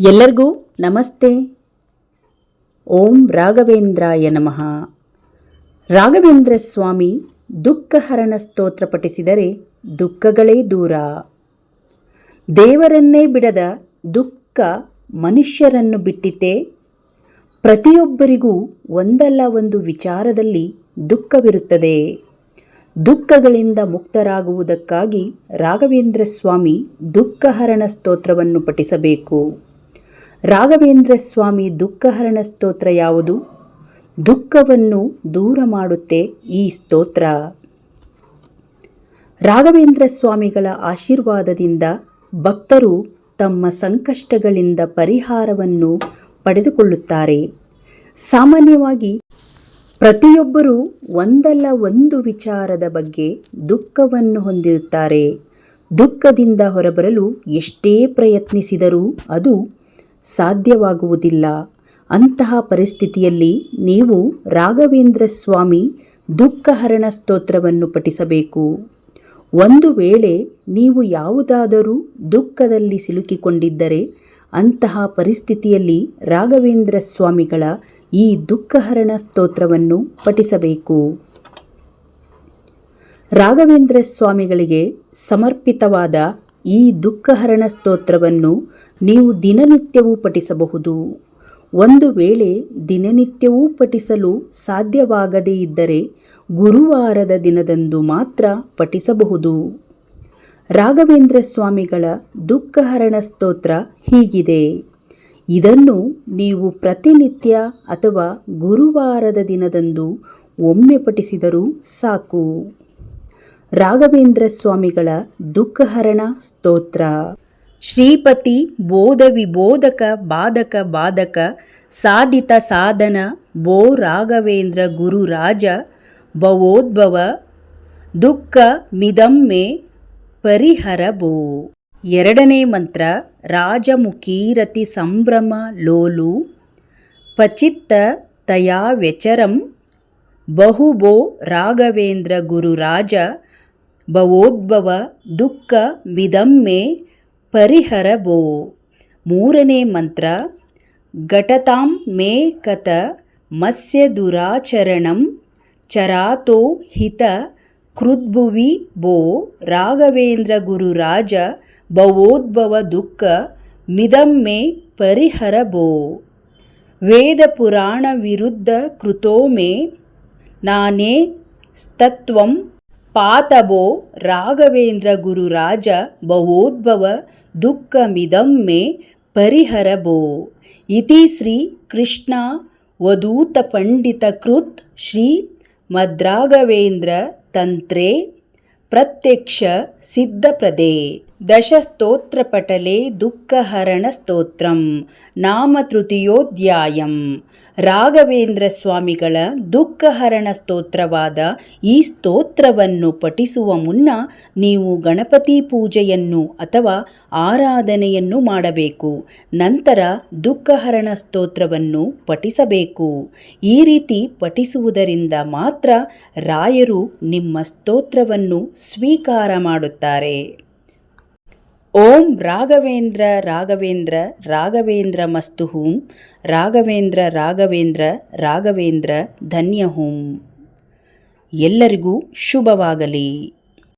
ಎಲ್ಲರಿಗೂ ನಮಸ್ತೆ. ಓಂ ರಾಘವೇಂದ್ರಾಯ ನಮಃ. ರಾಘವೇಂದ್ರ ಸ್ವಾಮಿ ದುಃಖಹರಣ ಸ್ತೋತ್ರ ಪಠಿಸಿದರೆ ದುಃಖಗಳೇ ದೂರ. ದೇವರನ್ನೇ ಬಿಡದ ದುಃಖ ಮನುಷ್ಯರನ್ನು ಬಿಟ್ಟಿತೆ ಪ್ರತಿಯೊಬ್ಬರಿಗೂ ಒಂದಲ್ಲ ಒಂದು ವಿಚಾರದಲ್ಲಿ ದುಃಖವಿರುತ್ತದೆ. ದುಃಖಗಳಿಂದ ಮುಕ್ತರಾಗುವುದಕ್ಕಾಗಿ ರಾಘವೇಂದ್ರ ಸ್ವಾಮಿ ದುಃಖಹರಣ ಸ್ತೋತ್ರವನ್ನು ಪಠಿಸಬೇಕು. ರಾಘವೇಂದ್ರ ಸ್ವಾಮಿ ದುಃಖಹರಣ ಸ್ತೋತ್ರ ಯಾವುದು? ದುಃಖವನ್ನು ದೂರ ಮಾಡುತ್ತೆ ಈ ಸ್ತೋತ್ರ. ರಾಘವೇಂದ್ರ ಸ್ವಾಮಿಗಳ ಆಶೀರ್ವಾದದಿಂದ ಭಕ್ತರು ತಮ್ಮ ಸಂಕಷ್ಟಗಳಿಂದ ಪರಿಹಾರವನ್ನು ಪಡೆದುಕೊಳ್ಳುತ್ತಾರೆ. ಸಾಮಾನ್ಯವಾಗಿ ಪ್ರತಿಯೊಬ್ಬರೂ ಒಂದಲ್ಲ ಒಂದು ವಿಚಾರದ ಬಗ್ಗೆ ದುಃಖವನ್ನು ಹೊಂದಿರುತ್ತಾರೆ. ದುಃಖದಿಂದ ಹೊರಬರಲು ಎಷ್ಟೇ ಪ್ರಯತ್ನಿಸಿದರೂ ಅದು ಸಾಧ್ಯವಾಗುವುದಿಲ್ಲ. ಅಂತಹ ಪರಿಸ್ಥಿತಿಯಲ್ಲಿ ನೀವು ರಾಘವೇಂದ್ರ ಸ್ವಾಮಿ ದುಃಖಹರಣ ಸ್ತೋತ್ರವನ್ನು ಪಠಿಸಬೇಕು. ಒಂದು ವೇಳೆ ನೀವು ಯಾವುದಾದರೂ ದುಃಖದಲ್ಲಿ ಸಿಲುಕಿಕೊಂಡಿದ್ದರೆ ಅಂತಹ ಪರಿಸ್ಥಿತಿಯಲ್ಲಿ ರಾಘವೇಂದ್ರ ಸ್ವಾಮಿಗಳ ಈ ದುಃಖಹರಣ ಸ್ತೋತ್ರವನ್ನು ಪಠಿಸಬೇಕು. ರಾಘವೇಂದ್ರ ಸ್ವಾಮಿಗಳಿಗೆ ಸಮರ್ಪಿತವಾದ ಈ ದುಃಖಹರಣ ಸ್ತೋತ್ರವನ್ನು ನೀವು ದಿನನಿತ್ಯವೂ ಪಠಿಸಬಹುದು. ಒಂದು ವೇಳೆ ದಿನನಿತ್ಯವೂ ಪಠಿಸಲು ಸಾಧ್ಯವಾಗದೇ ಇದ್ದರೆ ಗುರುವಾರದ ದಿನದಂದು ಮಾತ್ರ ಪಠಿಸಬಹುದು. ರಾಘವೇಂದ್ರ ಸ್ವಾಮಿಗಳ ದುಃಖಹರಣ ಸ್ತೋತ್ರ ಹೀಗಿದೆ. ಇದನ್ನು ನೀವು ಪ್ರತಿನಿತ್ಯ ಅಥವಾ ಗುರುವಾರದ ದಿನದಂದು ಒಮ್ಮೆ ಪಠಿಸಿದರೂ ಸಾಕು. ರಾಘವೇಂದ್ರ ಸ್ವಾಮಿಗಳ ದುಃಖಹರಣ ಸ್ತೋತ್ರ. ಶ್ರೀಪತಿ ಬೋಧ ವಿಬೋಧಕ ಬಾಧಕ ಬಾಧಕ ಸಾಧಿತ ಸಾಧನ ಬೋ ರಾಘವೇಂದ್ರ ಗುರುರಾಜ ಭವೋದ್ಭವ ದುಃಖ ಮಿದಮ್ಮೆ ಪರಿಹರ ಬೋ ಎರಡನೇ ಮಂತ್ರ ರಾಜಮುಖೀರತಿ ಸಂಭ್ರಮ ಲೋಲು ಪಚಿತ್ತ ತಯಾ ವ್ಯಚರಂ ಬಹುಬೋ ರಾಘವೇಂದ್ರ ಗುರುರಾಜ ಭವೋದ್ಭವ ದುಃಖ ವಿದಮ್ಮೆ ಪರಿಹರ ಬೋ ಮೂರನೇ ಮಂತ್ರ, ಘಟತಾಂ ಮೇ ಕತ ಮತ್ಸ್ಯ ದುರಾಚರಣಂ ಚರಾತೋ ಹಿತ ಕೃದ್ಭುವಿ ಬೋ ರಾಘವೇಂದ್ರ ಗುರುರಾಜ ಭವೋದ್ಭವ ದುಃಖ ಮಿದಮ್ಮೆ ಪರಿಹರ ಬೋ ವೇದ ಪುರಾಣ ವಿರುದ್ಧ ಕೃತೋ ಮೇ ನಾನೇ ಸ್ತತ್ವಂ ಪಾತಬೋ ರಾಘವೇಂದ್ರ ಗುರುರಾಜ ಭವೋದ್ಭವ ದುಃಖ ಮಿದಮ್ಮೆ ಪರಿಹರ ಬೋ ಇತಿ ಶ್ರೀ ಕೃಷ್ಣ ವಧೂತ ಪಂಡಿತ ಕೃತ್ ಶ್ರೀ ಮದ್ರಾಘವೇಂದ್ರ ತಂತ್ರೇ ಪ್ರತ್ಯಕ್ಷ ಸಿದ್ಧಪ್ರದೇ ದಶಸ್ತೋತ್ರಪಟಲೆ ದುಃಖಹರಣ ಸ್ತೋತ್ರಂ ನಾಮ ತೃತೀಯೋಧ್ಯಾಯಂ ರಾಘವೇಂದ್ರ ಸ್ವಾಮಿಗಳ ದುಃಖಹರಣ ಸ್ತೋತ್ರವಾದ ಈ ಸ್ತೋತ್ರವನ್ನು ಪಠಿಸುವ ಮುನ್ನ ನೀವು ಗಣಪತಿ ಪೂಜೆಯನ್ನು ಅಥವಾ ಆರಾಧನೆಯನ್ನು ಮಾಡಬೇಕು. ನಂತರ ದುಃಖಹರಣ ಸ್ತೋತ್ರವನ್ನು ಪಠಿಸಬೇಕು. ಈ ರೀತಿ ಪಠಿಸುವುದರಿಂದ ಮಾತ್ರ ರಾಯರು ನಿಮ್ಮ ಸ್ತೋತ್ರವನ್ನು ಸ್ವೀಕಾರ ಮಾಡುತ್ತಾರೆ. ಓಂ ರಾಘವೇಂದ್ರ ರಾಘವೇಂದ್ರ ರಾಘವೇಂದ್ರ ಮಸ್ತು ಹೂಂ. ರಾಘವೇಂದ್ರ ರಾಘವೇಂದ್ರ ರಾಘವೇಂದ್ರ ಧನ್ಯ ಹೂಂ. ಎಲ್ಲರಿಗೂ ಶುಭವಾಗಲಿ.